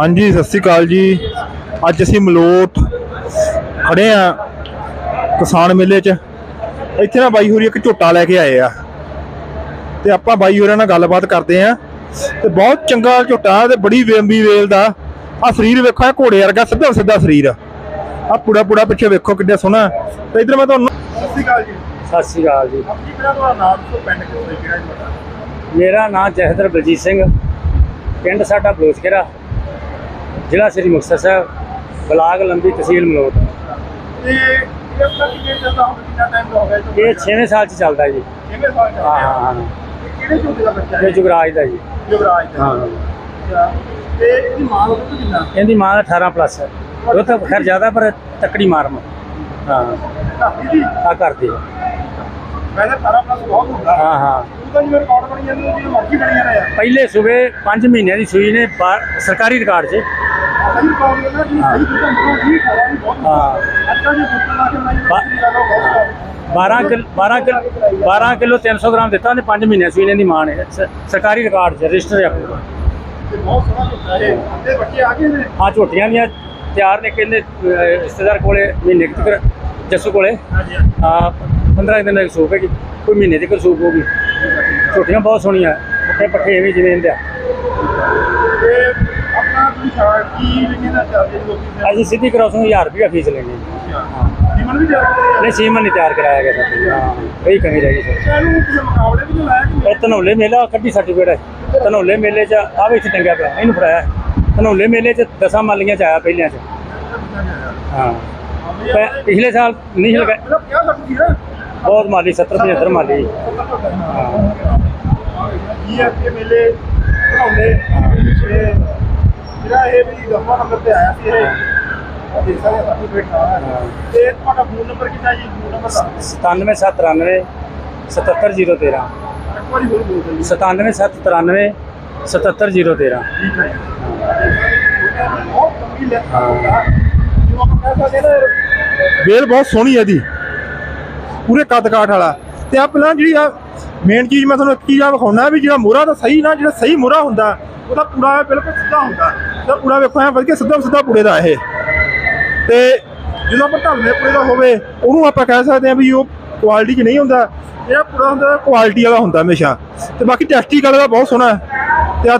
ਹਾਂਜੀ ਸਤਿ ਸ੍ਰੀ ਅਕਾਲ ਜੀ। ਅੱਜ ਅਸੀਂ ਮਲੋਟ ਖੜੇ ਆ ਕਿਸਾਨ ਮੇਲੇ 'ਚ। ਇੱਥੇ ਨਾ ਬਾਈ ਹੋਰੀ ਇੱਕ ਝੋਟਾ ਲੈ ਕੇ ਆਏ ਆ। ਤੇ ਆਪਾਂ ਬਾਈ ਹੋਰਾਂ ਨਾਲ ਗੱਲਬਾਤ ਕਰਦੇ ਆ। ਤੇ ਬਹੁਤ ਚੰਗਾ ਝੋਟਾ ਤੇ ਬੜੀ ਵੇੰਬੀ ਵੇਲ ਦਾ। ਆ ਸਰੀਰ ਵੇਖੋ ਇਹ ਘੋੜੇ ਵਰਗਾ ਸਿੱਧਾ ਸਿੱਧਾ ਸਰੀਰ। ਆ ਪੂੜਾ ਪੂੜਾ ਪਿੱਛੇ ਵੇਖੋ ਕਿੱਡਾ ਸੋਹਣਾ। ਤੇ ਇਧਰ ਮੈਂ ਤੁਹਾਨੂੰ ਸਤਿ ਸ੍ਰੀ ਅਕਾਲ ਜੀ। ਸਤਿ ਸ਼੍ਰੀ ਅਕਾਲ ਜੀ। ਕਿਹੜਾ ਤੁਹਾਡਾ ਨਾਮ ਤੋਂ ਪਿੰਡ ਕਿਹੜਾ ਕਿਹੜਾ ਤੁਹਾਡਾ? ਮੇਰਾ ਨਾਮ ਜਹਦਰ ਬਲਜੀਤ ਸਿੰਘ। ਪਿੰਡ ਸਾਡਾ ਬਲੋਚਕੇਰਾ ਜ਼ਿਲ੍ਹਾ ਸ੍ਰੀ ਮੁਕਤਸਰ ਸਾਹਿਬ ਬਲਾਕ ਲੰਬੀ ਤਹਿਸੀਲ ਮਲੋਟ। ਤੇ ਇਹ ਆਪਣਾ ਕਿੰਨੇ ਚੱਲਦਾ ਹੁਣ ਕਿੰਨਾ ਟਾਈਮ ਹੋ ਗਿਆ ਇਹ 6ਵੇਂ ਸਾਲ ਚ ਚੱਲਦਾ ਜੀ। ਕਿਵੇਂ ਸਾਲ ਚੱਲ ਹਾਂ? ਹਾਂ ਹਾਂ ਇਹ ਕਿਹੜੇ ਝੋਟੇ ਦਾ ਬੱਚਾ ਇਹ ਜੁਗਰਾਜ ਦਾ ਜੀ। ਦਾ। ਹਾਂ। ਤੇ ਇਹਦੀ ਮਾਂ ਦਾ ਦੁੱਧ ਕਿੰਨਾ ਇਹਦੀ ਮਾਂ ਦਾ 18 ਪਲੱਸ ਹੈ। ਉਹ ਤਾਂ ਖੈਰ ਜ਼ਿਆਦਾ ਪਰ ਤਕੜੀ ਮਾਰਮ ਹਾਂ। ਘਾਟੀ ਦੀ? ਆ ਕਰਦੀ ਹੈ। ਵੈਸੇ 18 ਪਲੱਸ ਬਹੁਤ ਹੁੰਦਾ। ਹਾਂ ਹਾਂ। ਤਾਂ ਜਿਵੇਂ ਰਿਕਾਰਡ ਬਣੀ ਜਾਂਦੇ ਉਹਦੀ ਮਰਜ਼ੀ ਬਣੀ ਜਾਂਦੇ ਆ। ਪਹਿਲੇ ਸੂਬੇ 5 ਮਹੀਨਿਆਂ ਦੀ ਸੂਈ ਨੇ ਬਾ- ਸਰਕਾਰੀ ਰਿਕਾਰਡ 'ਚ ਸਹੀ ਰਿਕਾਰਡ ਸਹੀ ਵੀ ਬਹੁਤ ਹੁੰਦਾ ਹਾਂ ਅੱਜ ਕੱਲ੍ਹ ਜੇ ਦੁੱਧ ਲਾ ਕੇ ਬਣਾਈ ਬਾ- ਮਰਜ਼ੀ ਲਾ ਲਓ ਬਹੁਤ ਹੁੰਦਾ 12 ਕਿਲੋ 12 ਕਿਲੋ 12 ਕਿਲੋ 300 ਗ੍ਰਾਮ ਦਿੱਤਾ ਉਹਨੇ 5 ਮਹੀਨਿਆਂ ਸੂਈ ਨੇ ਦੀ ਮਾਂ ਨੇ। ਸ- ਸਰਕਾਰੀ ਰਿਕਾਰਡ 'ਚ ਰਜਿਸਟਰ ਹੈ ਆਪਣਾ ਤੇ ਬਹੁਤ ਸੋਹਣਾ ਇਹ ਅੱਧੇ ਬੱਚੇ ਆ ਗਏ ਨੇ? ਹਾਂ ਝੋਟੀਆਂ ਦੀਆਂ ਤਿਆਰ ਨੇ ਕਹਿੰਦੇ ਅਹ, ਰਿਸ਼ਤੇਦਾਰ ਕੋਲੇ ਮਹੀਨੇ ਕੁ ਤੱਕ ਜੱਸੂ ਕੋਲੇ। ਹਾਂਜੀ ਆ 15 ਦਿਨ ਦੀ ਸੂਪ ਹੈਗੀ ਕੋਈ ਮਹੀਨੇ ਦੀ ਸੂਪ ਹੋਗੀ ਝੋਟੀਆਂ ਬਹੁਤ ਸੋਹਣੀਆਂ ਪੱਠੇ ਪੱਠੇ ਐਵੇਂ ਜਿਵੇਂ ਇਹਦੇ ਆ। ਤੇ ਆਪਣਾ ਤੁਸੀਂ ਕੀ ਲੋਕੀ ਅਸੀਂ ਸਿੱਧੀ ਕਰਾਉਸੋਂ 1000 ਰੁਪਇਆ ਫੀਸ ਲੈਣੀ ਹੈ। ਜੀਵਨ ਵੀ ਜਾ ਰਹੇ ਨਹੀਂ ਸੀਮਨ ਨਹੀਂ ਤਿਆਰ ਕਰਾਇਆ ਗਿਆ ਸਾਡੇ ਹਾਂ ਕੋਈ ਕਮੀ ਰਹਿ ਗਈ ਸਰ। ਇਹਨੂੰ ਕਿਸੇ ਮੁਕਾਬਲੇ ਵੀ ਨਹੀਂ ਲਾਇਆ ਕਿ ਇਹ ਧਨੌਲੇ ਮੇਲਾ ਕੱਢੀ ਸਰਟੀਫਿਕੇਟ ਹੈ। ਧਨੌਲੇ ਮੇਲੇ 'ਚ ਆ ਵੀ ਇੱਥੇ ਟੰਗਿਆ ਪਿਆ ਇਹਨੂੰ ਫੜਾਇਆ। ਧਨੌਲੇ ਮੇਲੇ 'ਚ ਦਸਾਂ ਮਾਲੀਆਂ 'ਚ ਆਇਆ ਪਹਿਲਿਆਂ 'ਚ। ਹਾਂ। ਪ- ਪਿਛਲੇ ਸਾਲ ਨਹੀਂ ਲਗਾ ਹੈ? ਬਹੁਤ ਮਾਲੀ 70 75 ਮਾਲੀ। ਹੈ। ਕਿ ਮੇਲੇ ਬਣਾਉਂਦੇ। ਤੇ ਜਿਹੜਾ ਇਹ ਵੀ ਦਸਵਾਂ ਨੰਬਰ ਤੇ ਆਇਆ ਸੀ ਇਹ। ਦੇਖ ਸਕਦੇ ਸਰਟੀਫਿਕੇਟ ਆ। ਤੇ ਤੁਹਾਡਾ ਫੋਨ ਨੰਬਰ ਕਿੰਨਾ ਜੀ? ਫੋਨ ਨੰਬਰ ਦੱਸ 97793 77013 ਇੱਕ ਵਾਰੀ ਹੋਰ ਬੋਲ ਦਿਓ 97793 77013 ਠੀਕ ਹੈ ਬਹੁਤ ਕਮੀ ਲੈ ਜਿਵੇਂ ਆਪਾਂ ਕਹਿ ਸਕਦੇ ਨਾ ਬੇਲ ਬਹੁਤ ਸੋਹਣੀ ਹੈ ਦੀ ਪੂਰੇ ਕੱਦ ਕਾਠ ਵਾਲਾ। ਤੇ ਆ ਪਹਿਲਾਂ ਜਿਹੜੀ ਆ ਮੇਨ ਚੀਜ਼ ਮੈਂ ਤੁਹਾਨੂੰ ਇੱਕ ਚੀਜ਼ ਆ ਵਿਖਾਉਣਾ ਵੀ ਜਿਹੜਾ ਮੋਹਰਾ ਦਾ ਸਹੀ ਨਾ, ਜਿਹੜਾ ਸਹੀ ਮੋਹਰਾ ਹੁੰਦਾ, ਉਹਦਾ ਪੂਰਾ ਬਿਲਕੁਲ ਸਿੱਧਾ ਹੁੰਦਾ। ਤਾਂ ਪੂਰਾ ਵੇਖੋ ਐ ਵਧੀਆ ਸਿੱਧਾ ਸਿੱਧਾ ਪੂਰੇ ਦਾ ਇਹ। ਤੇ ਜਦੋਂ ਆਪਾਂ ਢਲਵੇਂ ਪੂਰੇ ਦਾ ਹੋਵੇ, ਉਹਨੂੰ ਆਪਾਂ ਕਹਿ ਸਕਦੇ ਆ ਵੀ ਉਹ ਕੁਆਲਿਟੀ 'ਚ ਨਹੀਂ ਹੁੰਦਾ। ਜਿਹੜਾ ਪੂਰਾ ਹੁੰਦਾ ਕੁਆਲਿਟੀ ਵਾਲਾ ਹੁੰਦਾ ਹਮੇਸ਼ਾ। ਤੇ ਬਾਕੀ ਟੈਸਟੀ ਕਲਰ ਦਾ ਬਹੁਤ ਸੋਹਣਾ ਹੈ। ਤੇ ਆ